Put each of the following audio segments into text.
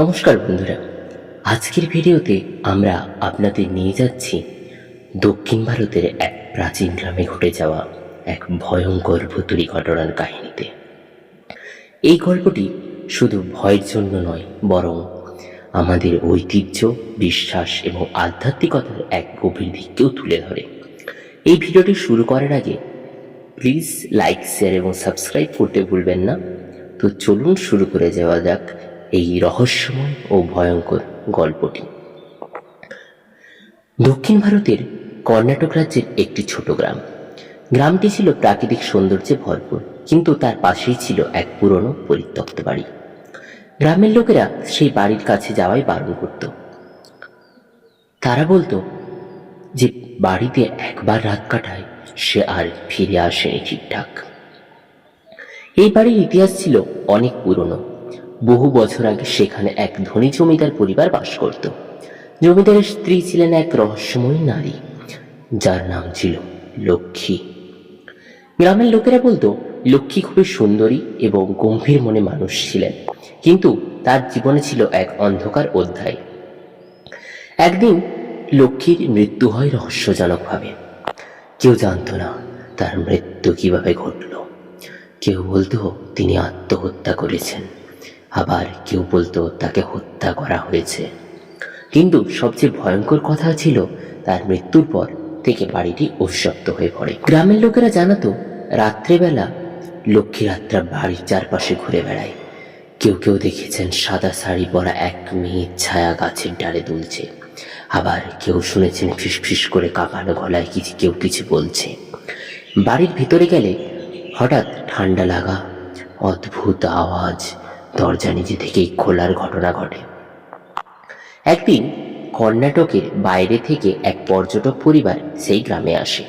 নমস্কার বন্ধুরা। আজকের ভিডিওতে আমরা আপনাদের নিয়ে যাচ্ছি দক্ষিণ ভারতের এক প্রাচীন গ্রামে ঘটে যাওয়া এক ভয়ঙ্কর ভুতুরি ঘটনার কাহিনীতে। এই গল্পটি শুধু ভয়ের জন্য নয়, বরং আমাদের ঐতিহ্য, বিশ্বাস এবং আধ্যাত্মিকতার এক গভীর দিককেও তুলে ধরে। এই ভিডিওটি শুরু করার আগে প্লিজ লাইক শেয়ার এবং সাবস্ক্রাইব করতে ভুলবেন না। তো চলুন শুরু করে যাওয়া যাক এই রহস্যময় ও ভয়ঙ্কর গল্পটি। দক্ষিণ ভারতের কর্ণাটক রাজ্যের একটি ছোট গ্রাম। গ্রামটি ছিল প্রাকৃতিক সৌন্দর্যে ভরপুর, কিন্তু তার পাশেই ছিল এক পুরনো পরিত্যক্ত বাড়ি। গ্রামের লোকেরা সেই বাড়ির কাছে যাওয়াই বারণ করত। তারা বলতো যে বাড়িতে একবার রাত কাটায়, সে আর ফিরে আসেনি ঠিকঠাক। এই বাড়ির ইতিহাস ছিল অনেক পুরনো। বহু বছর আগে সেখানে এক ধনী জমিদার পরিবার বাস করত। জমিদারের স্ত্রী ছিলেন এক রহস্যময়ী নারী, যার নাম ছিল লক্ষ্মী। গ্রামের লোকেরা বলতো, লক্ষ্মী খুবই সুন্দরী এবং গম্ভীর মনে মানুষ ছিলেন, কিন্তু তার জীবনে ছিল এক অন্ধকার অধ্যায়। একদিন লক্ষ্মীর মৃত্যু হয় রহস্যজনকভাবে। কেউ জানতো না তার মৃত্যু কীভাবে ঘটল। কেউ বলতো, তিনি আত্মহত্যা করেছেন। আবার কেউ বলতো তাকে হত্যা করা হয়েছে। কিন্তু সবচেয়ে ভয়ঙ্কর কথা ছিল, তার মৃত্যুর পর থেকে বাড়িটি অভিশপ্ত হয়ে পড়ে। গ্রামের লোকেরা জানাতো, রাত্রেবেলা লক্ষ্মী রাত্রা বাড়ির চারপাশে ঘুরে বেড়ায়। কেউ কেউ দেখেছেন সাদা শাড়ি পরা এক মেয়ের ছায়া গাছের ডালে দুলছে। আবার কেউ শুনেছেন ফিসফিস করে কাকানো গলায় কিছু, কেউ কিছু বলছে। বাড়ির ভিতরে গেলে হঠাৎ ঠান্ডা লাগা, অদ্ভুত আওয়াজ দরজা নিজে থেকেই খোলার ঘটনা ঘটে। একদিন কর্ণাটকের বাইরে থেকে এক পর্যটক পরিবার সেই গ্রামে আসে।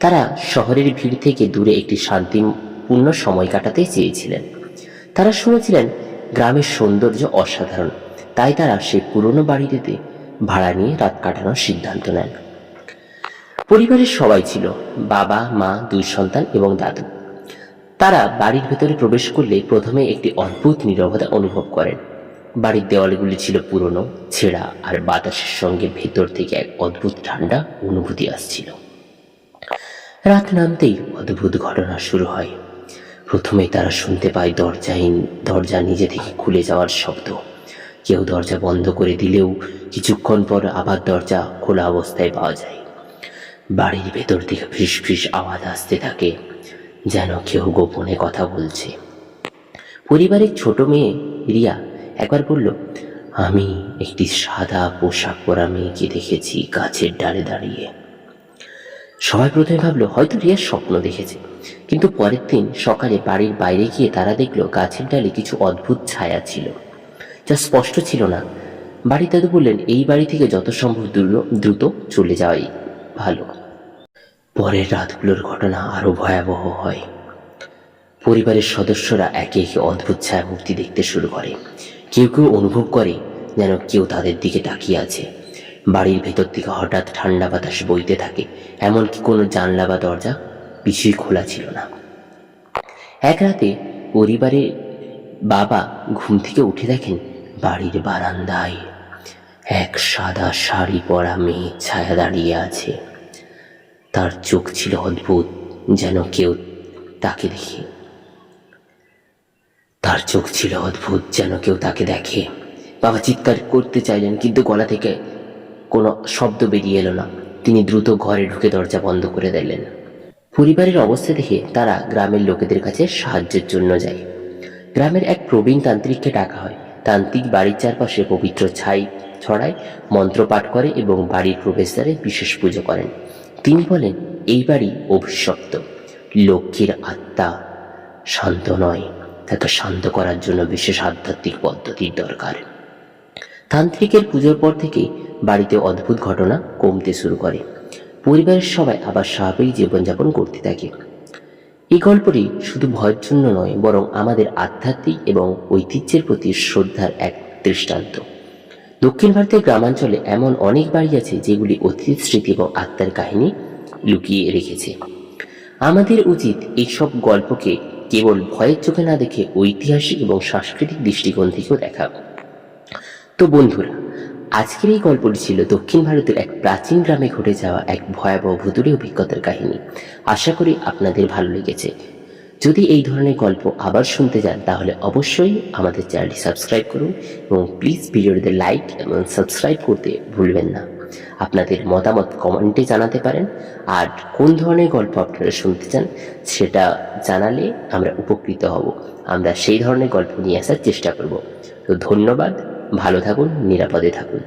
তারা শহরের ভিড় থেকে দূরে একটি শান্তিপূর্ণ সময় কাটাতে চেয়েছিলেন। তারা শুনেছিলেন, গ্রামের সৌন্দর্য অসাধারণ, তাই তারা সেই পুরনো বাড়িটিতে ভাড়া নিয়ে রাত কাটানোর সিদ্ধান্ত নেন। পরিবারের সবাই ছিল বাবা, মা, দুই সন্তান এবং দাদু। তারা বাড়ির ভেতরে প্রবেশ করলে প্রথমে একটি অদ্ভুত নীরবতা অনুভব করেন। বাড়ির দেওয়ালগুলি ছিল পুরনো, ছেঁড়া আর বাতাসের সঙ্গে ভেতর থেকে এক অদ্ভুত ঠান্ডা অনুভূতি আসছিল। রাত নামতেই অদ্ভুত ঘটনা শুরু হয়। প্রথমে তারা শুনতে পায় দরজাহীন, দরজা নিজে থেকে খুলে যাওয়ার শব্দ। কেউ দরজা বন্ধ করে দিলেও কিছুক্ষণ পর আবার দরজা খোলা অবস্থায় পাওয়া যায়। বাড়ির ভেতর থেকে ফিস ফিস আওয়াজ আসতে থাকে। যেন কেউ গোপনে কথা বলছে। পরিবারের ছোট মেয়ে রিয়া একবার বলল, আমি একটি সাদা পোশাক পরা মেয়েকে দেখেছি গাছের ডালে দাঁড়িয়ে। সবাই প্রথমে ভাবলো, হয়তো রিয়ার স্বপ্ন দেখেছে। কিন্তু পরের দিন সকালে বাড়ির বাইরে গিয়ে তারা দেখল, গাছের ডালে কিছু অদ্ভুত ছায়া ছিল, যা স্পষ্ট ছিল না। বাড়ি দাদু বললেন, এই বাড়ি থেকে যত সম্ভব দ্রু- দ্রুত চলে যাওয়াই ভালো। পরের রাতগুলোর ঘটনা আরও ভয়াবহ হয়। পরিবারের সদস্যরা একে একে অদ্ভুত ছায়ামূর্তি দেখতে শুরু করে। কেউ কেউ অনুভব করে যেন কেউ তাদের দিকে তাকিয়ে আছে। বাড়ির ভেতর থেকে হঠাৎ ঠান্ডা বাতাস বইতে থাকে। এমনকি কোনো জানলা বা দরজা কিছুই খোলা ছিল না। এক রাতে পরিবারের বাবা ঘুম থেকে উঠে দেখেন বাড়ির বারান্দায় এক সাদা শাড়ি পরা মেয়ে ছায়া দাঁড়িয়ে আছে। তার চোখ ছিল অদ্ভুত, যেন কেউ তাকে দেখে। তার চোখ ছিল অদ্ভুত, যেন কেউ তাকে দেখে। বাবা চিৎকার করতে চাইলেন, কিন্তু গলা থেকে কোনো শব্দ বেরিয়ে এলো না। তিনি দ্রুত ঘরে ঢুকে দরজা বন্ধ করে দিলেন। পরিবারের অবস্থা দেখে তারা গ্রামের লোকেদের কাছে সাহায্যের জন্য যায়। গ্রামের এক প্রবীণ তান্ত্রিককে ডাকা হয়। তান্ত্রিক বাড়ির চারপাশে পবিত্র ছাই ছড়ায়, মন্ত্র পাঠ করে এবং বাড়ির প্রবেশদ্বারে বিশেষ পুজো করেন। তিনি বলেন এই বাড়ি অভিশপ্ত। লক্ষ্মীর আত্মা শান্ত নয়। তাকে শান্ত করার জন্য বিশেষ আধ্যাত্মিক পদ্ধতির দরকার। তান্ত্রিকের পুজোর পর থেকে বাড়িতে অদ্ভুত ঘটনা কমতে শুরু করে। পরিবারের সবাই আবার স্বাভাবিক জীবনযাপন করতে থাকে। এই গল্পটি শুধু ভয়ের জন্য নয়, বরং আমাদের আধ্যাত্মিক এবং ঐতিহ্যের প্রতি শ্রদ্ধার এক দৃষ্টান্ত। দক্ষিণ ভারতের গ্রামাঞ্চলে এমন অনেক বাড়ি আছে যেগুলি অতীত স্মৃতি এবং আত্মার কাহিনী লুকিয়ে রেখেছে। আমাদের উচিত এইসব গল্পকে কেবল ভয়ের চোখে না দেখে ঐতিহাসিক এবং সাংস্কৃতিক দৃষ্টিকোণ থেকেও দেখা তো বন্ধুরা, আজকের এই গল্পটি ছিল দক্ষিণ ভারতের এক প্রাচীন গ্রামে ঘটে যাওয়া এক ভয়াবহ ভুতুরে অভিজ্ঞতার কাহিনী। আশা করি আপনাদের ভালো লেগেছে। যদি এই ধরনের গল্প আবার শুনতে চান তাহলে অবশ্যই আমাদের চ্যানেলটি সাবস্ক্রাইব করুন এবং প্লিজ ভিডিওটিতে লাইক এবং সাবস্ক্রাইব করতে ভুলবেন না। আপনাদের মতামত কমেন্টে জানাতে পারেন। আর কোন ধরনের গল্প আপনারা শুনতে চান, সেটা জানালে আমরা উপকৃত হব। আমরা সেই ধরনের গল্প নিয়ে আসার চেষ্টা করব। তো ধন্যবাদ, ভালো থাকুন, নিরাপদে থাকুন।